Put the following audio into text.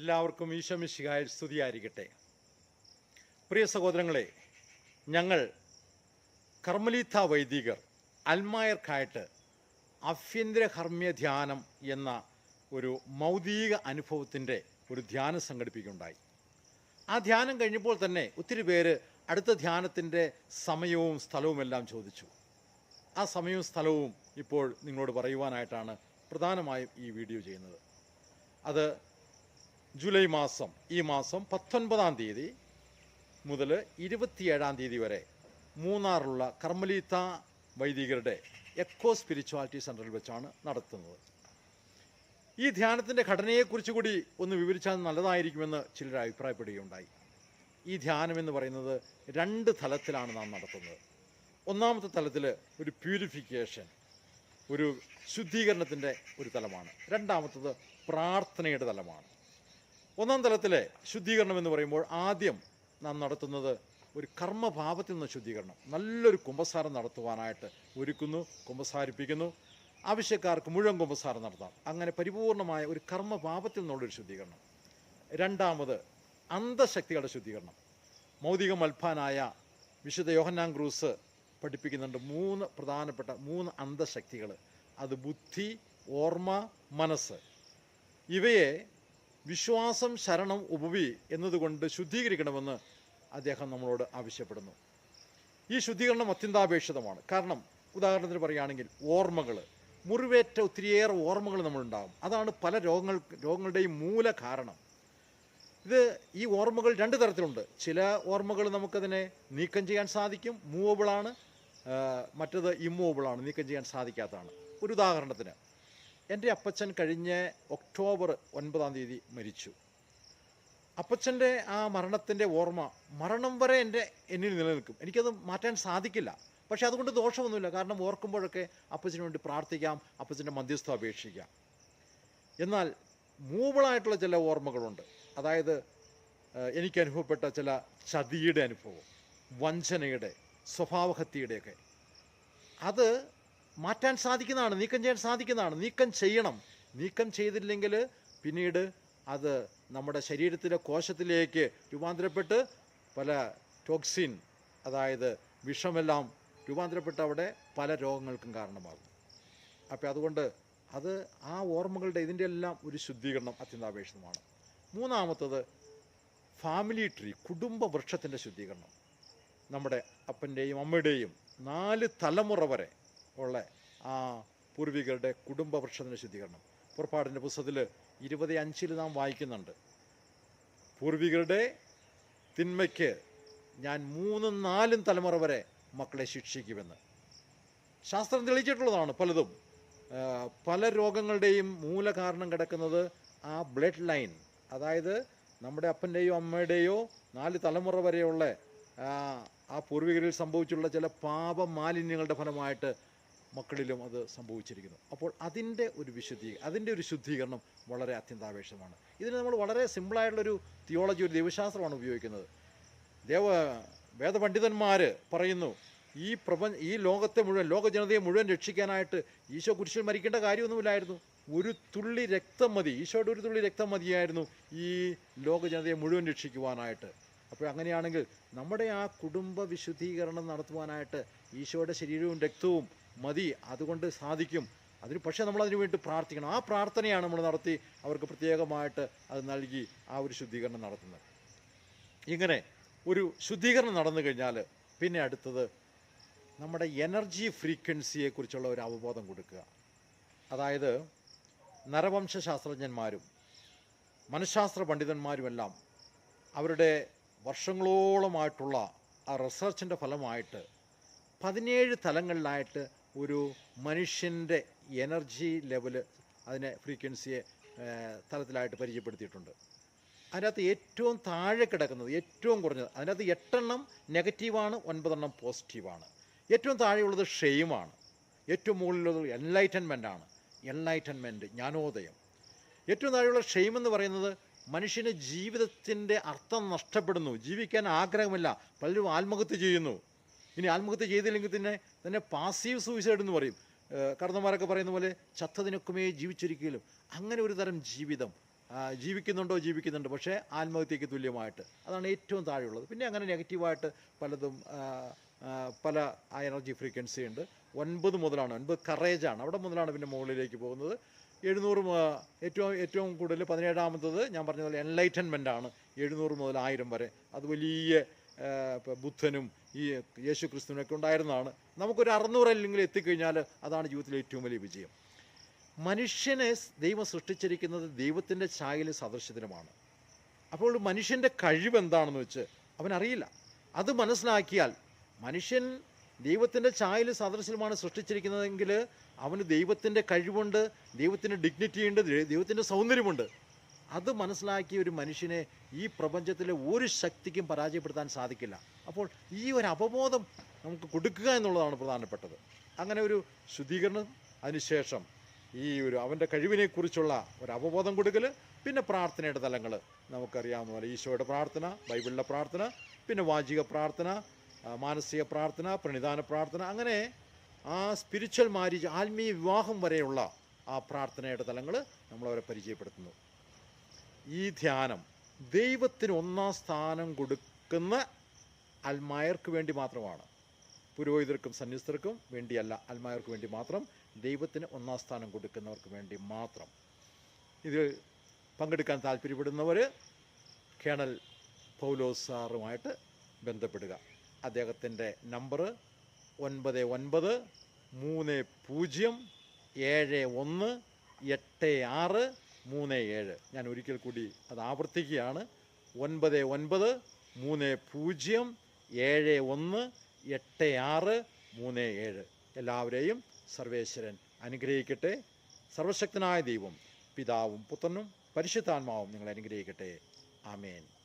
എല്ലാവർക്കും ഈശോമിശിഹായിൽ സ്തുതിയായിരിക്കട്ടെ. പ്രിയ സഹോദരങ്ങളെ ഞങ്ങൾ കർമ്മലീത്ത വൈദികർ അൽമായർക്കായിട്ട് ആഭ്യന്തര ഹർമ്മ്യ ധ്യാനം എന്ന ഒരു മൗതിക അനുഭവത്തിന്റെ ഒരു ധ്യാനം സംഘടിപ്പിക്കുകയുണ്ടായി. ആ ധ്യാനം കഴിഞ്ഞപ്പോൾ തന്നെ ഒത്തിരി പേര് അടുത്ത ധ്യാനത്തിന്റെ സമയവും സ്ഥലവുമെല്ലാം ചോദിച്ചു. ആ സമയവും സ്ഥലവും ഇപ്പോൾ നിങ്ങളോട് പറയുവാനായിട്ടാണ് പ്രധാനമായും ഈ വീഡിയോ ചെയ്യുന്നത്. അത് ജൂലൈ മാസം ഈ മാസം പത്തൊൻപതാം തീയതി മുതൽ ഇരുപത്തിയേഴാം തീയതി വരെ മൂന്നാറിലുള്ള കർമ്മലീത്ത വൈദികരുടെ എക്കോ സ്പിരിച്വാലിറ്റി സെന്ററിൽ വെച്ചാണ് നടത്തുന്നത്. ഈ ധ്യാനത്തിന്റെ ഘടനയെക്കുറിച്ച് കൂടി ഒന്ന് വിവരിച്ചാൽ നല്ലതായിരിക്കുമെന്ന് ചിലർ അഭിപ്രായപ്പെടുകയുണ്ടായി. ഈ ധ്യാനം എന്ന് പറയുന്നത് രണ്ട് തലത്തിലാണ് നാം നടത്തുന്നത്. ഒന്നാമത്തെ തലത്തിൽ ഒരു പ്യൂരിഫിക്കേഷൻ ഒരു ശുദ്ധീകരണത്തിന്റെ ഒരു തലമാണ്. രണ്ടാമത്തത് പ്രാർത്ഥനയുടെ തലമാണ്. ഒന്നാം തലത്തിലെ ശുദ്ധീകരണം എന്ന് പറയുമ്പോൾ ആദ്യം നാം നടത്തുന്നത് ഒരു കർമ്മഭാവത്തിൽ നിന്ന് ശുദ്ധീകരണം. നല്ലൊരു കുമ്പസാരം നടത്തുവാനായിട്ട് ഒരുക്കുന്നു കുമ്പസാരിപ്പിക്കുന്നു. ആവശ്യക്കാർക്ക് മുഴുവൻ കുമ്പസാരം നടത്താം. അങ്ങനെ പരിപൂർണമായ ഒരു കർമ്മഭാവത്തിൽ നിന്നുള്ളൊരു ശുദ്ധീകരണം. രണ്ടാമത് അന്ധശക്തികളുടെ ശുദ്ധീകരണം. മൗതിക മൽഫാനായ വിശുദ്ധ യോഹന്നാൻ ക്രൂസ് പഠിപ്പിക്കുന്നുണ്ട് മൂന്ന് പ്രധാനപ്പെട്ട മൂന്ന് അന്ധശക്തികൾ അത് ബുദ്ധി ഓർമ്മ മനസ്സ്. ഇവയെ വിശ്വാസം ശരണം ഉപവി എന്നതുകൊണ്ട് ശുദ്ധീകരിക്കണമെന്ന് അദ്ദേഹം നമ്മളോട് ആവശ്യപ്പെടുന്നു. ഈ ശുദ്ധീകരണം അത്യന്താപേക്ഷിതമാണ്. കാരണം ഉദാഹരണത്തിന് പറയുകയാണെങ്കിൽ ഓർമ്മകൾ. മുറിവേറ്റ ഒത്തിരിയേറെ ഓർമ്മകൾ നമ്മളുണ്ടാകും. അതാണ് പല രോഗങ്ങൾ രോഗങ്ങളുടെയും മൂല കാരണം. ഇത് ഈ ഓർമ്മകൾ രണ്ട് തരത്തിലുണ്ട്. ചില ഓർമ്മകൾ നമുക്കതിനെ നീക്കം ചെയ്യാൻ സാധിക്കും. മൂവബിളാണ്. മറ്റത് ഇമ്മൂവബിളാണ്. നീക്കം ചെയ്യാൻ സാധിക്കാത്തതാണ്. ഒരു ഉദാഹരണത്തിന് എന്റെ അപ്പച്ചൻ കഴിഞ്ഞ ഒക്ടോബർ ഒൻപതാം തീയതി മരിച്ചു. അപ്പച്ചന്റെ ആ മരണത്തിന്റെ ഓർമ്മ മരണം വരെ എന്റെ എന്നിൽ നിലനിൽക്കും. എനിക്കത് മാറ്റാൻ സാധിക്കില്ല. പക്ഷെ അതുകൊണ്ട് ദോഷമൊന്നുമില്ല. കാരണം ഓർക്കുമ്പോഴൊക്കെ അപ്പച്ചന് വേണ്ടി പ്രാർത്ഥിക്കാം അപ്പച്ചന്റെ മധ്യസ്ഥ അപേക്ഷിക്കാം. എന്നാൽ മൂവളായിട്ടുള്ള ചില ഓർമ്മകളുണ്ട്. അതായത് എനിക്ക് അനുഭവപ്പെട്ട ചില ചതിയുടെ അനുഭവം വഞ്ചനയുടെ സ്വഭാവഹത്യയുടെയൊക്കെ. അത് മാറ്റാൻ സാധിക്കുന്നതാണ് നീക്കം ചെയ്യാൻ സാധിക്കുന്നതാണ്. നീക്കം ചെയ്യണം. നീക്കം ചെയ്തില്ലെങ്കിൽ പിന്നീട് അത് നമ്മുടെ ശരീരത്തിലെ കോശത്തിലേക്ക് രൂപാന്തരപ്പെട്ട് പല ടോക്സിൻ അതായത് വിഷമെല്ലാം രൂപാന്തരപ്പെട്ട് അവിടെ പല രോഗങ്ങൾക്കും കാരണമാകും. അപ്പോൾ അതുകൊണ്ട് അത് ആ ഓർമ്മകളുടെ ഇതിന്റെ എല്ലാം ഒരു ശുദ്ധീകരണം അത്യന്താപേക്ഷിതമാണ്. മൂന്നാമത്തത് ഫാമിലി ട്രീ കുടുംബ വൃക്ഷത്തിന്റെ ശുദ്ധീകരണം. നമ്മുടെ അപ്പന്റെയും അമ്മയുടെയും നാല് തലമുറ വരെ ഉള്ള ആ പൂർവികരുടെ കുടുംബ വൃക്ഷത്തിന്റെ ശുദ്ധീകരണം. പുറപ്പാടിന്റെ പുസ്തകത്തിൽ ഇരുപത് അഞ്ചിൽ നാം വായിക്കുന്നുണ്ട്. പൂർവികരുടെ തിന്മയ്ക്ക് ഞാൻ മൂന്നും നാലും തലമുറ വരെ മക്കളെ ശിക്ഷിക്കുമെന്ന്. ശാസ്ത്രം തെളിയിച്ചിട്ടുള്ളതാണ് പലതും. പല രോഗങ്ങളുടെയും മൂലകാരണം കിടക്കുന്നത് ആ ബ്ലഡ് ലൈൻ അതായത് നമ്മുടെ അപ്പന്റെയോ അമ്മയുടെയോ നാല് തലമുറ വരെയുള്ള ആ, പൂർവികരിൽ സംഭവിച്ചുള്ള ചില പാപ മാലിന്യങ്ങളുടെ ഫലമായിട്ട് മക്കളിലും അത് സംഭവിച്ചിരിക്കുന്നു. അപ്പോൾ അതിന്റെ ഒരു വിശുദ്ധീ അതിന്റെ ഒരു ശുദ്ധീകരണം വളരെ അത്യന്താപേക്ഷിതമാണ്. ഇതിന് നമ്മൾ വളരെ സിമ്പിളായിട്ടുള്ളൊരു തിയോളജി ഒരു ദൈവശാസ്ത്രമാണ് ഉപയോഗിക്കുന്നത്. ദേവ വേദപണ്ഡിതന്മാർ പറയുന്നു ഈ പ്രപഞ്ച ഈ ലോകത്തെ മുഴുവൻ ലോക ജനതയെ മുഴുവൻ രക്ഷിക്കാനായിട്ട് ഈശോ കുരിശിൽ മരിക്കേണ്ട കാര്യമൊന്നുമില്ലായിരുന്നു. ഒരു തുള്ളി രക്തം മതി ഈശോയുടെ ഒരു തുള്ളി രക്തം മതിയായിരുന്നു ഈ ലോക ജനതയെ മുഴുവൻ രക്ഷിക്കുവാനായിട്ട്. അപ്പോൾ അങ്ങനെയാണെങ്കിൽ നമ്മുടെ ആ കുടുംബ വിശുദ്ധീകരണം നടത്തുവാനായിട്ട് ഈശോയുടെ ശരീരവും രക്തവും മതി അതുകൊണ്ട് സാധിക്കും. അതിന് പക്ഷേ നമ്മൾ അതിനു വേണ്ടി പ്രാർത്ഥിക്കണം. ആ പ്രാർത്ഥനയാണ് നമ്മൾ നടത്തി അവർക്ക് പ്രത്യേകമായിട്ട് അത് നൽകി ആ ഒരു ശുദ്ധീകരണം നടത്തുന്നത്. ഇങ്ങനെ ഒരു ശുദ്ധീകരണം നടന്നു കഴിഞ്ഞാൽ പിന്നെ അടുത്തത് നമ്മുടെ എനർജി ഫ്രീക്വൻസിയെക്കുറിച്ചുള്ള ഒരു അവബോധം കൊടുക്കുക. അതായത് നരവംശ ശാസ്ത്രജ്ഞന്മാരും മനഃശാസ്ത്ര പണ്ഡിതന്മാരുമെല്ലാം അവരുടെ വർഷങ്ങളോളമായിട്ടുള്ള ആ റിസർച്ചിന്റെ ഫലമായിട്ട് പതിനേഴ് തലങ്ങളിലായിട്ട് ഒരു മനുഷ്യന്റെ എനർജി ലെവൽ അതിനെ ഫ്രീക്വൻസിയെ തലത്തിലായിട്ട് പരിചയപ്പെടുത്തിയിട്ടുണ്ട്. അതിനകത്ത് ഏറ്റവും താഴെ കിടക്കുന്നത് ഏറ്റവും കുറഞ്ഞത് അതിനകത്ത് എട്ടെണ്ണം നെഗറ്റീവാണ് ഒൻപതെണ്ണം പോസിറ്റീവാണ്. ഏറ്റവും താഴെയുള്ളത് ഷെയിമാണ്. ഏറ്റവും മുകളിലുള്ളത് എൻലൈറ്റൻമെന്റ് ആണ് എൻലൈറ്റൻമെന്റ് ജ്ഞാനോദയം. ഏറ്റവും താഴെയുള്ള ഷെയിം എന്ന് പറയുന്നത് മനുഷ്യന് ജീവിതത്തിന്റെ അർത്ഥം നഷ്ടപ്പെടുന്നു ജീവിക്കാൻ ആഗ്രഹമില്ല പലരും ആത്മഹത്യ ചെയ്യുന്നു. ഇനി ആത്മഹത്യ ചെയ്തില്ലെങ്കിൽ തന്നെ തന്നെ പാസീവ് സൂയിസൈഡ് എന്ന് പറയും. കർണന്മാരൊക്കെ പറയുന്ന പോലെ ചത്തതിനൊക്കുമേ ജീവിച്ചിരിക്കലും. അങ്ങനെ ഒരു തരം ജീവിതം. ജീവിക്കുന്നുണ്ടോ ജീവിക്കുന്നുണ്ട്. പക്ഷേ ആത്മഹത്യക്ക് തുല്യമായിട്ട്. അതാണ് ഏറ്റവും താഴെയുള്ളത്. പിന്നെ അങ്ങനെ നെഗറ്റീവായിട്ട് പലതും പല എനർജി ഫ്രീക്വൻസി ഉണ്ട്. ഒൻപത് മുതലാണ്. ഒൻപത് കറേജാണ് അവിടെ മുതലാണ് പിന്നെ മുകളിലേക്ക് പോകുന്നത്. എഴുന്നൂറ് ഏറ്റവും ഏറ്റവും കൂടുതൽ പതിനേഴാമത്തത് ഞാൻ പറഞ്ഞ പോലെ എൻലൈറ്റൻമെന്റ് ആണ്. എഴുന്നൂറ് മുതൽ ആയിരം വരെ. അത് വലിയ ബുദ്ധനും ഈ യേശു ക്രിസ്തുവിനൊക്കെ ഉണ്ടായിരുന്നതാണ്. നമുക്കൊരു അറുന്നൂറല്ലെങ്കിൽ എത്തിക്കഴിഞ്ഞാൽ അതാണ് ജീവിതത്തിലെ ഏറ്റവും വലിയ വിജയം. മനുഷ്യനെ ദൈവം സൃഷ്ടിച്ചിരിക്കുന്നത് ദൈവത്തിന്റെ ഛായയിലും സദൃശ്യത്തിലുമാണ് അപ്പോൾ മനുഷ്യന്റെ കഴിവ് എന്താണെന്ന് വെച്ച് അവനറിയില്ല. അത് മനസ്സിലാക്കിയാൽ മനുഷ്യൻ ദൈവത്തിന്റെ ഛായയിലും സദൃശ്യമാണ് സൃഷ്ടിച്ചിരിക്കുന്നതെങ്കിൽ അവന് ദൈവത്തിന്റെ കഴിവുണ്ട് ദൈവത്തിന്റെ ഡിഗ്നിറ്റി ഉണ്ട് ദൈ- ദൈവത്തിന്റെ സൗന്ദര്യമുണ്ട്. അത് മനസ്സിലാക്കിയ ഒരു മനുഷ്യനെ ഈ പ്രപഞ്ചത്തിലെ ഒരു ശക്തിക്കും പരാജയപ്പെടുത്താൻ സാധിക്കില്ല. അപ്പോൾ ഈ ഒരു അവബോധം നമുക്ക് കൊടുക്കുക എന്നുള്ളതാണ് പ്രധാനപ്പെട്ടത്. അങ്ങനെ ഒരു ശുദ്ധീകരണം അതിനുശേഷം ഈ ഒരു അവന്റെ കഴിവിനെക്കുറിച്ചുള്ള ഒരു അവബോധം കൊടുക്കൽ പിന്നെ പ്രാർത്ഥനയുടെ തലങ്ങൾ നമുക്കറിയാവുന്ന പോലെ ഈശോയുടെ പ്രാർത്ഥന ബൈബിളിലെ പ്രാർത്ഥന പിന്നെ വാചിക പ്രാർത്ഥന മാനസിക പ്രാർത്ഥന പ്രണിധാന പ്രാർത്ഥന അങ്ങനെ ആ സ്പിരിച്വൽ മാരേജ് ആത്മീയ വിവാഹം വരെയുള്ള ആ പ്രാർത്ഥനയുടെ തലങ്ങൾ നമ്മളവരെ പരിചയപ്പെടുത്തുന്നു. ഈ ധ്യാനം ദൈവത്തിന് ഒന്നാം സ്ഥാനം കൊടുക്കുന്ന അൽമായർക്ക് വേണ്ടി മാത്രമാണ്. പുരോഹിതർക്കും സന്യസ്തർക്കും വേണ്ടിയല്ല അൽമായർക്ക് വേണ്ടി മാത്രം. ദൈവത്തിന് ഒന്നാം സ്ഥാനം കൊടുക്കുന്നവർക്ക് വേണ്ടി മാത്രം. ഇതിൽ പങ്കെടുക്കാൻ താല്പര്യപ്പെടുന്നവർ കേണൽ പൗലോസ് സാറുമായിട്ട് ബന്ധപ്പെടുക. അദ്ദേഹത്തിന്റെ നമ്പർ ഒൻപത് ഒൻപത് മൂന്ന് പൂജ്യം ഏഴ് ഒന്ന് എട്ട് ആറ് മൂന്ന് ഏഴ്. ഞാൻ ഒരിക്കൽ കൂടി അത് ആവർത്തിക്കുകയാണ്. ഒൻപത് ഒൻപത് മൂന്ന് പൂജ്യം ഏഴ് ഒന്ന് എട്ട് ആറ് മൂന്ന് ഏഴ്. എല്ലാവരെയും സർവേശ്വരൻ അനുഗ്രഹിക്കട്ടെ. സർവശക്തനായ ദൈവം പിതാവും പുത്രനും പരിശുദ്ധാത്മാവും നിങ്ങളെ അനുഗ്രഹിക്കട്ടെ. ആമേൻ.